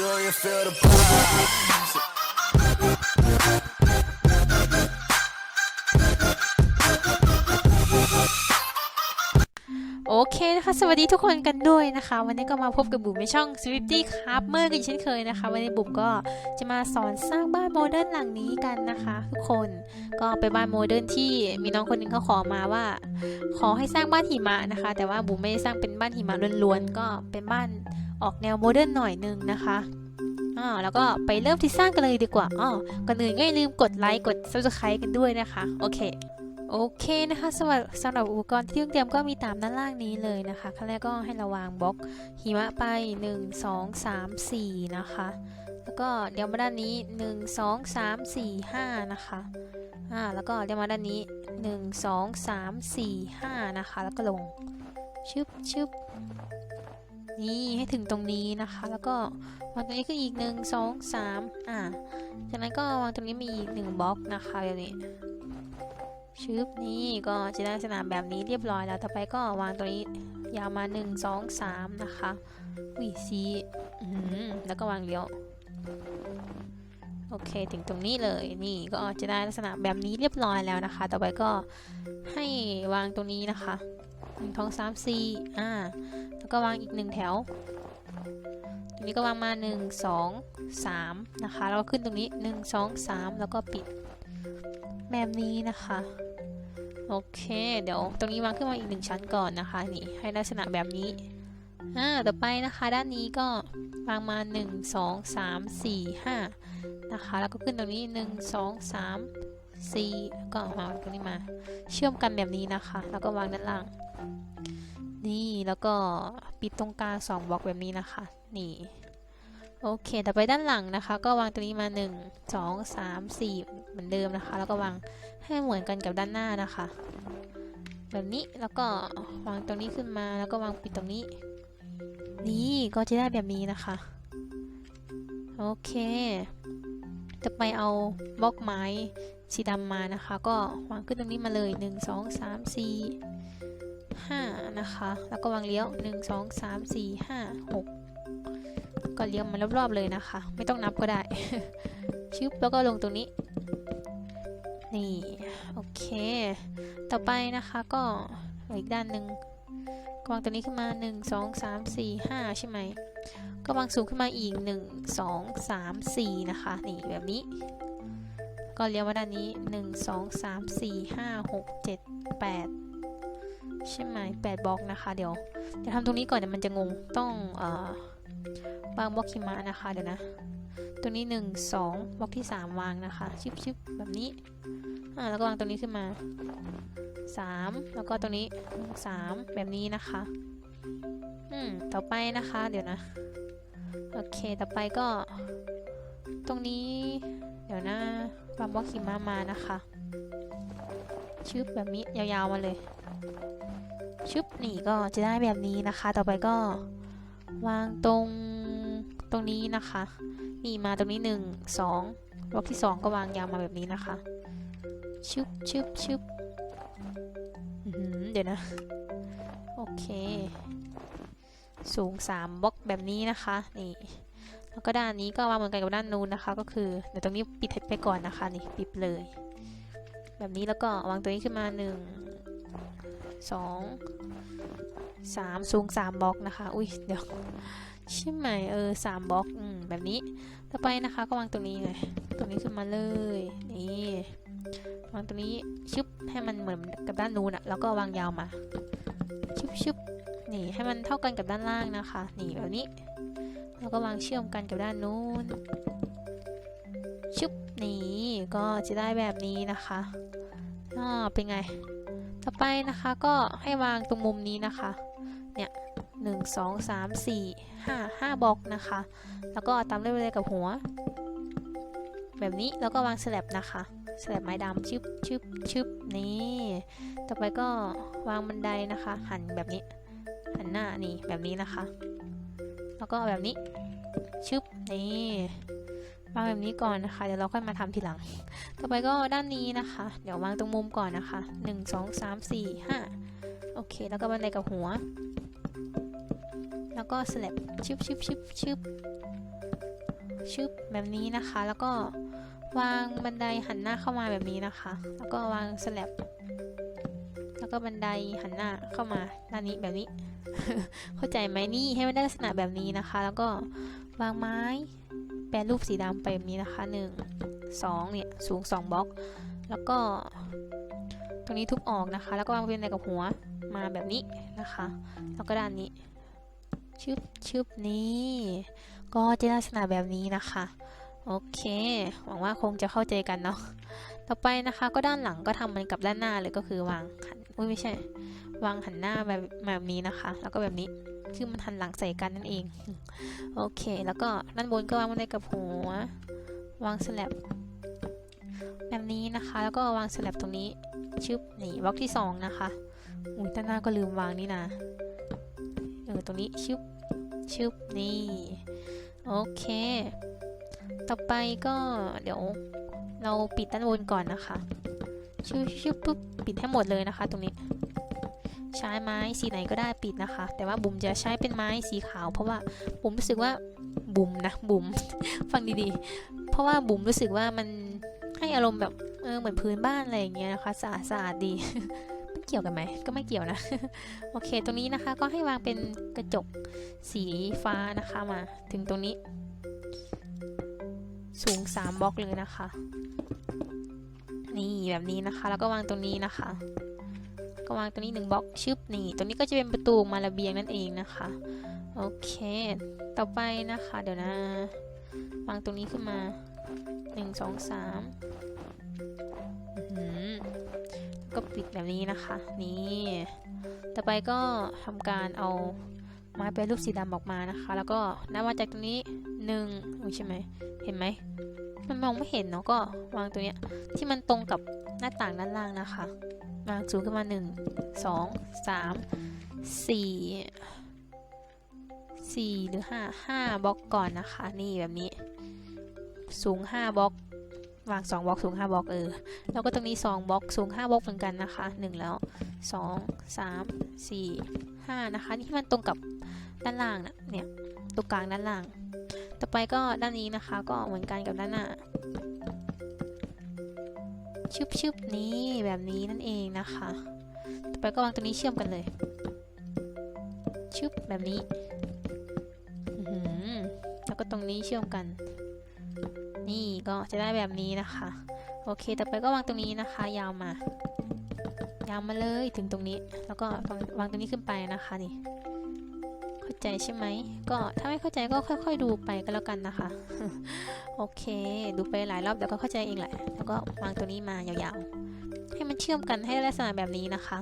Do you feel the vibes? โอเคนะคะ สวัสดีทุกคนกันด้วยนะคะ วันนี้ก็มาพบกับบุ๋มในช่อง Swifty ครับเมื่อกันเช่นเคยนะคะ วันนี้บุ๋มก็จะมาสอนสร้างบ้านโมเดิร์นหลังนี้กันนะคะ ทุกคนก็เป็นบ้านโมเดิร์นที่มีน้องคนหนึงเขาขอมาว่า ขอให้สร้างบ้านหิมะนะคะ แต่ว่าบุ๋มไม่ได้สร้างเป็นบ้านหิมะล้วนๆก็เป็นบ้านออกแนวโมเดิร์นหน่อยนึงนะคะอ่าแล้วก็ไปเริ่มที่สร้างกันเลยดีกว่าอ๋อก่อนอื่นก็อย่าลืมกดไลค์กด subscribe กันด้วยนะคะ โอเค โอเคนะคะสำหรับสำหรับอุปกรณ์ที่ต้องเตรียมก็มีตามด้านล่างนี้เลยนะคะขั้นแรกก็ให้เราวางบล็อกหิมะไป 1 2 3 4 นะคะ แล้วก็เดี๋ยวมาด้านนี้ 1 2 3 4 5 นะคะอ่าแล้วก็เดี๋ยวมาด้านนี้ 1 2 3 4 5 นะคะ แล้วก็ลงชึบชึบนี่ให้ถึงตรงนี้นะคะ แล้วก็วางตรงนี้ขึ้นอีก 1 2 3อ่าจากนั้นก็วางตรงนี้มีอีก 1บล็อกนะคะแบบนี้ ชึบนี่ก็จะได้ลักษณะแบบนี้เรียบร้อยแล้ว ต่อไปก็วางตัวนี้ยาวมา1 2 3 นะคะวิซีแล้วก็วางเลี้ยว โอเคถึงตรงนี้เลยนี่ก็จะได้ลักษณะแบบนี้เรียบร้อยแล้วนะคะ ต่อไปก็ให้วางตรงนี้นะคะ1 2 3 4อ่า แล้วก็วางอีก1แถว ตรงนี้ก็วางมา1 2 3นะคะ แล้วก็ขึ้นตรงนี้1 2 3แล้วก็ปิด แบบนี้นะคะ โอเค เดี๋ยวตรงนี้วางขึ้นมาอีกหนึ่งชั้นก่อนนะคะ นี่ให้ลักษณะแบบนี้อ่าต่อไปนะคะด้านนี้ก็วางมา 1 2 3 4 5นะคะ แล้วก็ขึ้นตรงนี้ 1 2 3 4ก็วางตรงนี้มา เชื่อมกันแบบนี้นะคะ แล้วก็วางด้านล่าง นี่แล้วก็ปิดตรงกลาง2บล็อกแบบนี้นะคะ นี่โอเค ต่อไปด้านหลังนะคะ ก็วางตรงนี้มา 1 2 3 4 มือนเดิมนะคะ แล้วก็วางให้เหมือนกันกับด้านหน้านะคะ แบบนี้แล้วก็วางตรงนี้ขึ้นมาแล้วก็วางปิดตรงนี้ นี่ก็จะได้แบบนี้นะคะโอเคจะไปเอาบล็อกไม้สีดำมานะคะ ก็วางขึ้นตรงนี้มาเลย 1 2 3 4 5นะคะ แล้วก็วางเลี้ยว 1 2 3 4 5 6 ก็เลี้ยงมันรอบๆเลยนะคะ ไม่ต้องนับก็ได้ ชึบแล้วก็ลงตรงนี้ นี่โอเค ต่อไปนะคะก็อีกด้านหนึ่งก็วางตัวนี้ขึ้นมา 1 2 3 4 5 ใช่ไหม ก็วางสูงขึ้นมาอีก 1 2 3 4 นะคะ นี่แบบนี้ ก็เลี้ยวมาด้านนี้ 1 2 3 4 5 6 7 8 ใช่ไหม8บล็อกนะคะ เดี๋ยวจะทำตรงนี้ก่อนเดี๋ยวมันจะงง ต้องเอ่อวางบล็อกหิมะนะคะ เดี๋ยวนะ ตัวนี้ 1 2บล็อกที่ 3 วางนะคะ ชิบชิบแบบนี้อ่าแล้วก็วางตรงนี้ขึ้นมา 3 แล้วก็ตรงนี้ 3 แบบนี้นะคะ อืม ต่อไปนะคะ เดี๋ยวนะ โอเค ต่อไปก็ ตรงนี้ เดี๋ยวนะวางบล็อกหิมะมานะคะ ชึบแบบนี้ยาวๆมาเลย ชึบนี่ก็จะได้แบบนี้นะคะ ต่อไปก็วางตรงตรงนี้นะคะ นี่มาตรงนี้หนึ่งสองบล็อกที่สองก็วางยาวมาแบบนี้นะคะ ชึบชึบชึบเดี๋ยวนะ โอเค สูงสามบล็อกแบบนี้นะคะ นี่ แล้วก็ด้านนี้ก็วางเหมือนกันกับด้านนู้นนะคะ ก็คือเดี๋ยวตรงนี้ปิดไปก่อนนะคะ นี่ปิดเลย แบบนี้แล้วก็วางตัวนี้ขึ้นมาหนึ่งสองสามสูงสามบล็อกนะคะ อุ้ยเดี๋ยว ใช่ไหมเออสามบล็อกอืมแบบนี้ต่อไปนะคะก็วางตรงนี้เลยตรงนี้ขึ้นมาเลยนี่วางตรงนี้ชึบให้มันเหมือนกับด้านนู้นอะแล้วก็วางยาวมาชึบชึบนี่ให้มันเท่ากันกับด้านล่างนะคะ นี่แบบนี้ แล้วก็วางเชื่อมกันกับด้านนู้นชึบนี่ก็จะได้แบบนี้นะคะอ่าเป็นไง ต่อไปนะคะก็ให้วางตรงมุมนี้นะคะ เนี่ยหนึ่งสองสามสี่ห้าห้าบล็อกนะคะ แล้วก็ตามด้วยเลยกับหัว แบบนี้แล้วก็วางสลับนะคะสลับไม้ดำชึบชึบชึบนี่ ต่อไปก็วางบันไดนะคะ หันแบบนี้ หันหน้านี่แบบนี้นะคะ แล้วก็แบบนี้ชึบนี่วางแบบนี้ก่อนนะคะ เดี๋ยวเราค่อยมาทำทีหลัง ต่อไปก็ด้านนี้นะคะ เดี๋ยววางตรงมุมก่อนนะคะ 1 2 3 4 5 โอเค แล้วก็บันไดกับหัว แล้วก็สลับชึบชึบชึบชึบชึบแบบนี้นะคะ แล้วก็วางบันไดหันหน้าเข้ามาแบบนี้นะคะ แล้วก็วางสแลบแล้วก็บันไดหันหน้าเข้ามาด้านนี้แบบนี้ เข้าใจไหมนี่ให้มันได้ลักษณะแบบนี้นะคะ แล้วก็วางไม้แปรรูปสีดำไปแบบนี้นะคะหนึ่งสองเนี่ยสูงสองบล็อก แล้วก็ ตรงนี้ทุบออกนะคะ แล้วก็วางเป็นอะไรกับหัวมาแบบนี้นะคะ แล้วก็ด้านนี้ ชึบชึบนี่ก็จะลักษณะแบบนี้นะคะ โอเคหวังว่าคงจะเข้าใจกันเนาะต่อไปนะคะ ก็ด้านหลังก็ทำเหมือนกับด้านหน้าเลยก็คือวางหันอุ้ยไม่ใช่ วางหันหน้าแบบแบบนี้นะคะ แล้วก็แบบนี้คือมันหันหลังใส่กันนั่นเอง โอเค แล้วก็ด้านบนก็วางบันไดกับหัว วางสลับแบบนี้นะคะ แล้วก็วางสลับตรงนี้ชึบนี่บล็อกที่สองนะคะอุ้ยด้านหน้าก็ลืมวางนี่นะ ออตรงนี้ชึบชึบนี่ โอเค ต่อไปก็เดี๋ยวเราปิดด้านบนก่อนนะคะชึบชึบปุ๊บปิดให้หมดเลยนะคะ ตรงนี้ ใช้ไม้สีไหนก็ได้ปิดนะคะ แต่ว่าบุ๋มจะใช้เป็นไม้สีขาว เพราะว่าบุ๋มรู้สึกว่าบุ๋มนะบุ๋มฟังดีๆ เพราะว่าบุ๋มรู้สึกว่ามันให้อารมณ์แบบเออเหมือนพื้นบ้านอะไรอย่างเงี้ยนะคะสะอาดสะอาดดี เกี่ยวกันไหม ก็ไม่เกี่ยวนะ โอเค ตรงนี้นะคะก็ให้วางเป็นกระจกสีฟ้านะคะมา ถึงตรงนี้ สูง 3บล็อกเลยนะคะ นี่แบบนี้นะคะ แล้วก็วางตรงนี้นะคะ ก็วางตรงนี้หนึ่งบล็อกชึบนี่ ตรงนี้ก็จะเป็นประตูมาระเบียงนั่นเองนะคะ โอเค ต่อไปนะคะ เดี๋ยวนะ วางตรงนี้ขึ้นมาหนึ่งสองสาม ก็ปิดแบบนี้นะคะ นี่ ต่อไปก็ทำการเอาไม้เป็นรูปสีดำออกมานะคะ แล้วก็นับมาจากตรงนี้หนึ่งใช่ไหมเห็นไหมมันมองไม่เห็นเนาะก็วางตัวเนี้ยที่มันตรงกับหน้าต่างด้านล่างนะคะวางสูงขึ้นมาหนึ่งสองสามสี่สี่หรือห้าห้าบล็อกก่อนนะคะ นี่แบบนี้ สูงห้าบล็อก วางสองบล็อกสูงห้าบล็อกเออ แล้วก็ตรงนี้สองบล็อกสูงห้าบล็อกเหมือนกันนะคะหนึ่งแล้วสองสามสี่ห้านะคะนี่ที่มันตรงกับด้านล่างนะเนี่ยตรงกลางด้านล่าง ต่อไปก็ด้านนี้นะคะก็เหมือนกันกับด้านหน้าชึบชึบนี้แบบนี้นั่นเองนะคะ ต่อไปก็วางตรงนี้เชื่อมกันเลย ชึบแบบนี้แล้วก็ตรงนี้เชื่อมกัน นี่ก็จะได้แบบนี้นะคะ โอเค ต่อไปก็วางตรงนี้นะคะ ยาวมา ยาวมาเลยถึงตรงนี้ แล้วก็วางวางตรงนี้ขึ้นไปนะคะนี่ เข้าใจใช่ไหม ก็ถ้าไม่เข้าใจก็ค่อย ๆ ดูไปก็แล้วกันนะคะ โอเค ดูไปหลายรอบเดี๋ยวก็เข้าใจเองแหละ แล้วก็วางตัวนี้มายาวๆ ให้มันเชื่อมกันให้ลักษณะแบบนี้นะคะ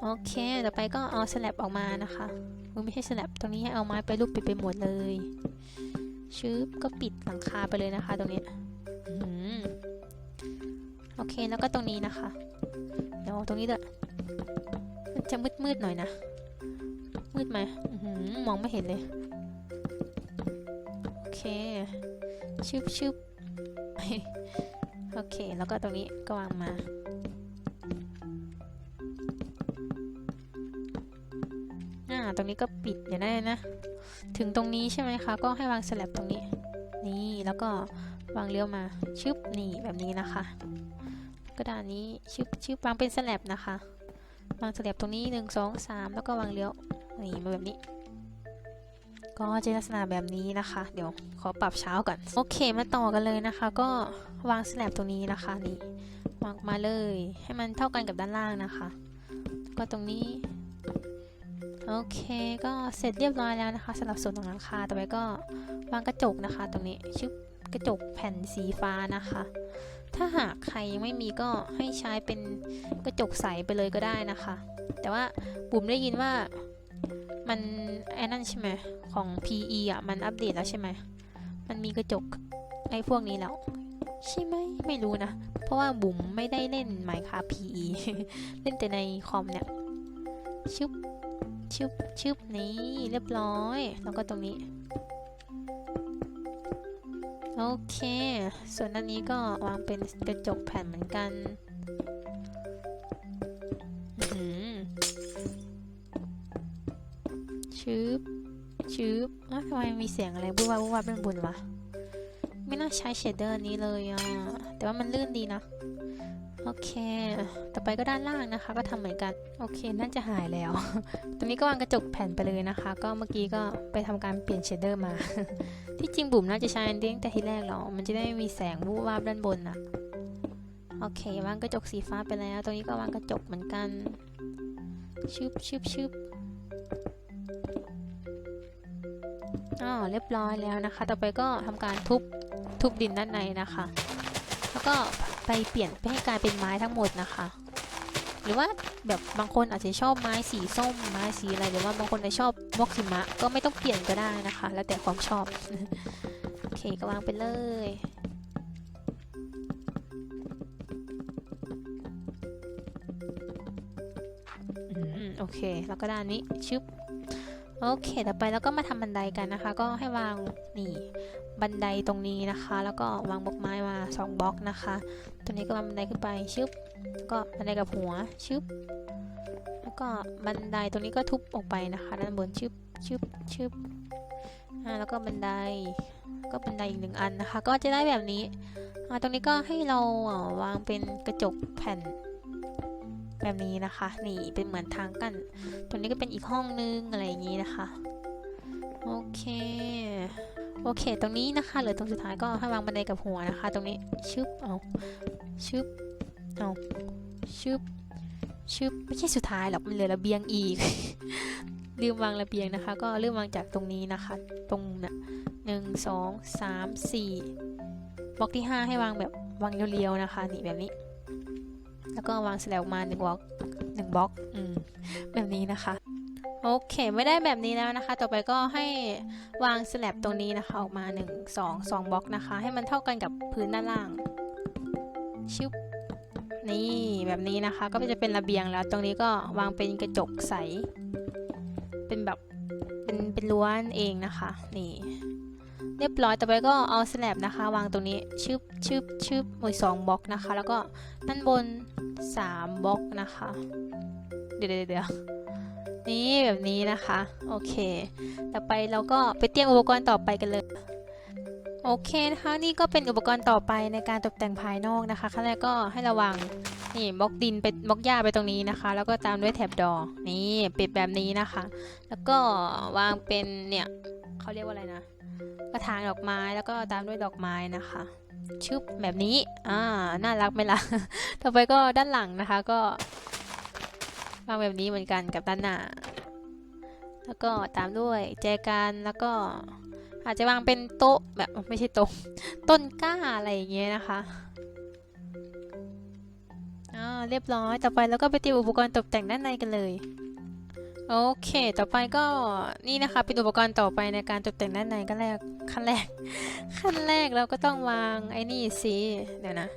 โอเค ต่อไปก็เอาสลับออกมานะคะไม่ใช่สลับตรงนี้ให้เอาไม้ไปรูปปิดไปหมดเลย ชึบก็ปิดหลังคาไปเลยนะคะ ตรงนี้อโอเคแล้วก็ตรงนี้นะคะ เดี๋ยวตรงนี้เด้อมันจะมืดๆหน่อยนะ มืดไหมอมองไม่เห็นเลย โอเคชึบชึบโอเค แล้วก็ตรงนี้ก็วางมา อ่า ตรงนี้ก็ปิดเดี๋ยวได้นะ ถึงตรงนี้ใช่ไหมคะ ก็ให้วางสลับตรงนี้ นี่แล้วก็วางเลี้ยวมาชึบนี่แบบนี้นะคะ กระดานนี้ชึบชึบวางเป็นสลับนะคะ วางสลับตรงนี้หนึ่งสองสามแล้วก็วางเลี้ยวนี่มาแบบนี้ ก็จะลักษณะแบบนี้นะคะ เดี๋ยวขอปรับเช้าก่อนโอเคมาต่อกันเลยนะคะ ก็วางสลับตรงนี้นะคะนี่วางมาเลย ให้มันเท่ากันกับด้านล่างนะคะ ก็ตรงนี้ โอเคก็เสร็จเรียบร้อยแล้วนะคะสำหรับส่วนของหลังคาต่อไปก็วางกระจกนะคะ ตรงนี้ชึบกระจกแผ่นสีฟ้านะคะ ถ้าหากใครยังไม่มีก็ให้ใช้เป็นกระจกใสไปเลยก็ได้นะคะ แต่ว่าบุ๋มได้ยินว่ามันไอ้นั่นใช่ไหมของ PE อะมันอัปเดตแล้วใช่ไหมมันมีกระจกไอ้พวกนี้แล้วใช่ไหมไม่รู้นะ เพราะว่าบุ๋มไม่ได้เล่น Minecraft PE เล่นแต่ในคอมเนี่ยชึบ ชึบชึบนี้เรียบร้อย แล้วก็ตรงนี้ โอเค ส่วนอันนี้ก็วางเป็นกระจกแผ่นเหมือนกันอื้อหือชึบชึบอ้าวทำไมมีเสียงอะไรบูบวาบูบวาบเป็นบุญวะ ไม่น่าใช้เชดเดอร์นี้เลยอะ แต่ว่ามันลื่นดีนะ โอเค ต่อไปก็ด้านล่างนะคะ ก็ทำเหมือนกัน โอเค น่าจะหายแล้ว ตรงนี้ก็วางกระจกแผ่นไปเลยนะคะ ก็เมื่อกี้ก็ไปทำการเปลี่ยนเชดเดอร์มา ที่จริงบุ๋มน่าจะใช้อันนี้งแต่ที่แรกหรอ มันจะได้ม่มีแสงวูบวาบด้านบนอะโอเควางกระจกสีฟ้าไปแล้ว ตรงนี้ก็วางกระจกเหมือนกัน ชึบชึบชึบอ๋อเรียบร้อยแล้วนะคะ ต่อไปก็ทำการทุบทุบดินด้านในนะคะ แล้วก็ ไปเปลี่ยนให้กลายเป็นไม้ทั้งหมดนะคะ หรือว่าแบบบางคนอาจจะชอบไม้สีส้มไม้สีอะไรหรือว่าบางคนจะชอบบล็อกหิมะก็ไม่ต้องเปลี่ยนก็ได้นะคะ แล้วแต่ความชอบโอเคก็วางไปเลยอโอเค แล้วก็ด้านนี้ชึบโอเค ต่อไปแล้วก็มาทำบันไดกันนะคะ ก็ให้วางนี่ บันไดตรงนี้นะคะ แล้วก็วางบล็อกไม้มาสองบล็อกนะคะตัวนี้ก็วางบันไดขึ้นไปชึบแล้วก็บันไดกับหัวชึบแล้วก็บันไดตรงนี้ก็ทุบออกไปนะคะด้านบนชึบชึบชึบอ่าแล้วก็บันไดก็บันไดอีกหนึ่งอันนะคะ ก็จะได้แบบนี้อ่าตรงนี้ก็ให้เราอ่าวางเป็นกระจกแผ่นแบบนี้นะคะ นี่เป็นเหมือนทางกันตรงนี้ก็เป็นอีกห้องนึงอะไรอย่างนี้นะคะ โอเค โอเค ตรงนี้นะคะเหลือตรงสุดท้ายก็ให้วางบันไดกับหัวนะคะ ตรงนี้ชึบเอาชึบเอาชึบชึบไม่ใช่สุดท้ายหรอกมันเหลือระเบียงอีก ลืมวางระเบียงนะคะ ก็เริ่มวางจากตรงนี้นะคะ ตรงน่ะหนึ่งสองสามสี่บล็อกที่ห้าให้วางแบบวางเรียวๆนะคะนี่แบบนี้ แล้วก็วางสแลบมาหนึ่งบล็อกหนึ่งบล็อกอืมแบบนี้นะคะ โอเคไม่ได้แบบนี้แล้วนะคะ ต่อไปก็ให้วางสแลบตรงนี้นะคะ ออกมา 1 2 2บล็อกนะคะ ให้มันเท่ากันกับพื้นด้านล่างชึบนี่แบบนี้นะคะ ก็จะเป็นระเบียงแล้ว ตรงนี้ก็วางเป็นกระจกใส เป็นแบบเป็นเป็นล้วนเองนะคะ นี่ เรียบร้อยต่อไปก็เอาสแลบนะคะ วางตรงนี้ชึบชึบชึบหมดสองบล็อกนะคะ แล้วก็ด้านบน3บล็อกนะคะ เดี๋ยวเดี๋ยวเดี๋ยว นี่แบบนี้นะคะ โอเค ต่อไปเราก็ไปเตรียมอุปกรณ์ต่อไปกันเลย โอเคนะคะนี่ก็เป็นอุปกรณ์ต่อไปในการตกแต่งภายนอกนะคะขั้นแรกก็ให้ระวังนี่บล็อกดินไปบล็อกหญ้าไปตรงนี้นะคะ แล้วก็ตามด้วยแถบดอนี่ปิดแบบนี้นะคะ แล้วก็วางเป็นเนี่ยเขาเรียกว่าอะไรนะกระถางดอกไม้แล้วก็ตามด้วยดอกไม้นะคะชึบแบบนี้อ่าน่ารักไหมล่ะ ต่อไปก็ด้านหลังนะคะ ก็ วางแบบนี้เหมือนกันกับด้านหน้า แล้วก็ตามด้วยแจกันแล้วก็อาจจะวางเป็นโต๊ะแบบไม่ใช่โต๊ะต้นกล้าอะไรอย่างเงี้ยนะคะอ่าเรียบร้อยต่อไปแล้วก็ไปเตรียมอุปกรณ์ตกแต่งด้านในกันเลยโอเค ต่อไปก็นี่นะคะเป็นอุปกรณ์ต่อไปในการตกแต่งด้านในก็แรกขั้นแรกขั้นแรกเราก็ต้องวางไอ้นี่สิเดี๋ยวนะ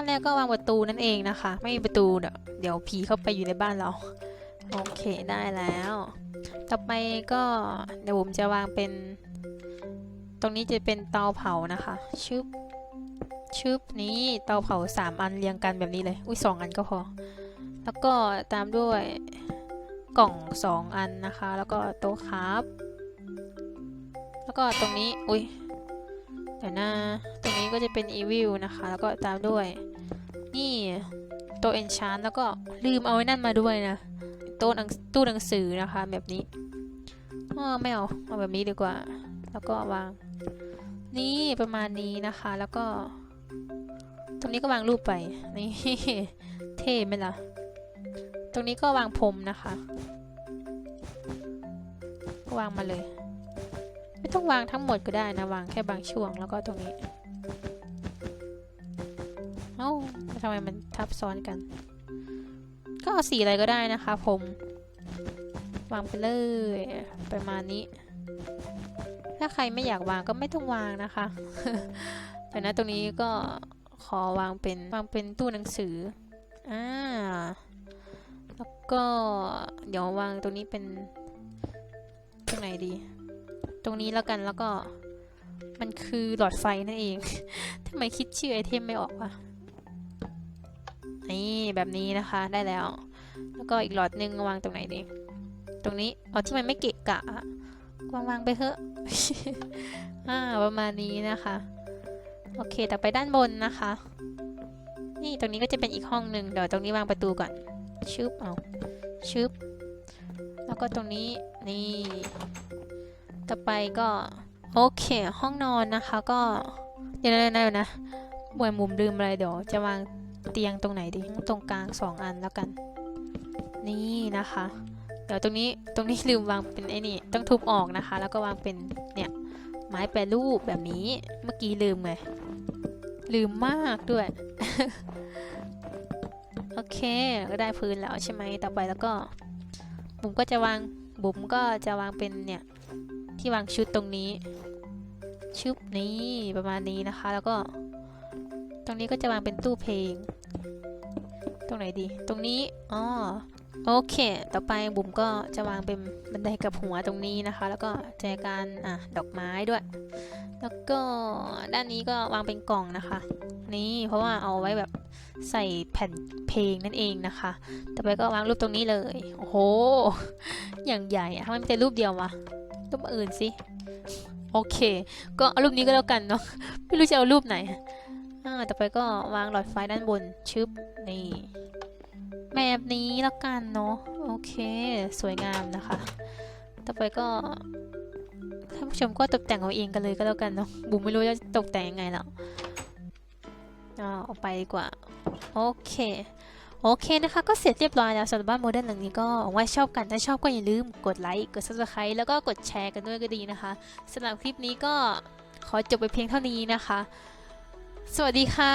ขั้นแรกก็วางประตูนั่นเองนะคะ ไม่มีประตูเดี๋ยวผีเข้าไปอยู่ในบ้านเรา โอเคได้แล้ว ต่อไปก็เดี๋ยวผมจะวางเป็น ตรงนี้จะเป็นเตาเผานะคะชึบชึบนี้เตาเผาสามอันเรียงกันแบบนี้เลย อุ้ยสองอันก็พอ แล้วก็ตามด้วยกล่องสองอันนะคะ แล้วก็โต๊ะครับ แล้วก็ตรงนี้ อุ้ย เดี๋ยวนะตรงนี้ก็จะเป็นอีวิลนะคะ แล้วก็ตามด้วย นี่โต๊ะเอนชานแล้วก็ลืมเอาไว้นั่นมาด้วยนะโต๊ะหนังตู้หนังสือนะคะแบบนี้อ้อไม่เอาเอาแบบนี้ดีกว่า แล้วก็วาง นี่ประมาณนี้นะคะ แล้วก็ ตรงนี้ก็วางรูปไป นี่ เท่ไหมล่ะ ตรงนี้ก็วางพรมนะคะ วางมาเลย ไม่ต้องวางทั้งหมดก็ได้นะวางแค่บางช่วงแล้วก็ตรงนี้ เอ้าทำไมมันทับซ้อนกัน ก็เอาสีอะไรก็ได้นะคะ ผม วางไปเลยประมาณนี้ ถ้าใครไม่อยากวางก็ไม่ต้องวางนะคะ แต่นะตรงนี้ก็ขอวางเป็นวางเป็นตู้หนังสืออ่าแล้วก็เดี๋ยววางตรงนี้เป็นตรงไหนดี ตรงนี้แล้วกันแล้วก็มันคือหลอดไฟนั่นเอง ทำไมคิดชื่อไอเทมไม่ออกวะ นี่แบบนี้นะคะได้แล้ว แล้วก็อีกหลอดหนึงวางตรงไหนดี ตรงนี้เอาที่มันไม่เกะกะวางวางไปเถอะอ่าประมาณนี้นะคะ โอเคต่อไปด้านบนนะคะ นี่ตรงนี้ก็จะเป็นอีกห้องหนึ่งเดี๋ยวตรงนี้วางประตูก่อน ชึบเอาชึบ แล้วก็ตรงนี้นี่ ต่อไปก็โอเค ห้องนอนนะคะก็เดี๋ยวนะเดี๋ยวนะบวยมุมลืมอะไรเดี๋ยวจะวางเตียงตรงไหนดีตรงกลางสองอันแล้วกัน นี่นะคะ เดี๋ยวตรงนี้ตรงนี้ลืมวางเป็นไอ้นี่ต้องทุบออกนะคะ แล้วก็วางเป็นเนี่ยไม้แปรรูปแบบนี้เมื่อกี้ลืมไงลืมมากด้วย โอเค ก็ได้พื้นแล้วใช่ไหมต่อไปแล้วก็บุ๋มก็จะวางบุ๋มก็จะวางเป็นเนี่ย ที่วางชุดตรงนี้ชุบนี้ประมาณนี้นะคะ แล้วก็ ตรงนี้ก็จะวางเป็นตู้เพลง ตรงไหนดี ตรงนี้อ๋อโอเค ต่อไปบุ๋มก็จะวางเป็นบันไดกับหัวตรงนี้นะคะ แล้วก็แจกันอะดอกไม้ด้วย แล้วก็ด้านนี้ก็วางเป็นกล่องนะคะ นี่เพราะว่าเอาไว้แบบใส่แผ่นเพลงนั่นเองนะคะ ต่อไปก็วางรูปตรงนี้เลย โอ้โห อย่างใหญ่อะทำไมไม่เป็นรูปเดียววะ รูปอื่นสิ โอเค ก็เอารูปนี้ก็แล้วกันเนาะ ไม่รู้จะเอารูปไหน อ่า ต่อไปก็วางหลอดไฟด้านบน ชึบ นี่ แบบนี้แล้วกันเนาะ โอเค สวยงามนะคะ ต่อไปก็ท่านผู้ชมก็ตกแต่งเอาเองกันเลยก็แล้วกันเนาะ บุ๋มไม่รู้จะตกแต่งยังไงแล้วอ่าเอาไปดีกว่า โอเค โอเคนะคะก็เสร็จเรียบร้อยแล้วสำหรับบ้านโมเดิร์นหลังนี้ก็หวังว่าชอบกัน ถ้าชอบก็อย่าลืมกดไลค์ กด subscribe แล้วก็กดแชร์กันด้วยก็ดีนะคะสำหรับคลิปนี้ก็ขอจบไปเพียงเท่านี้นะคะ สวัสดีค่ะ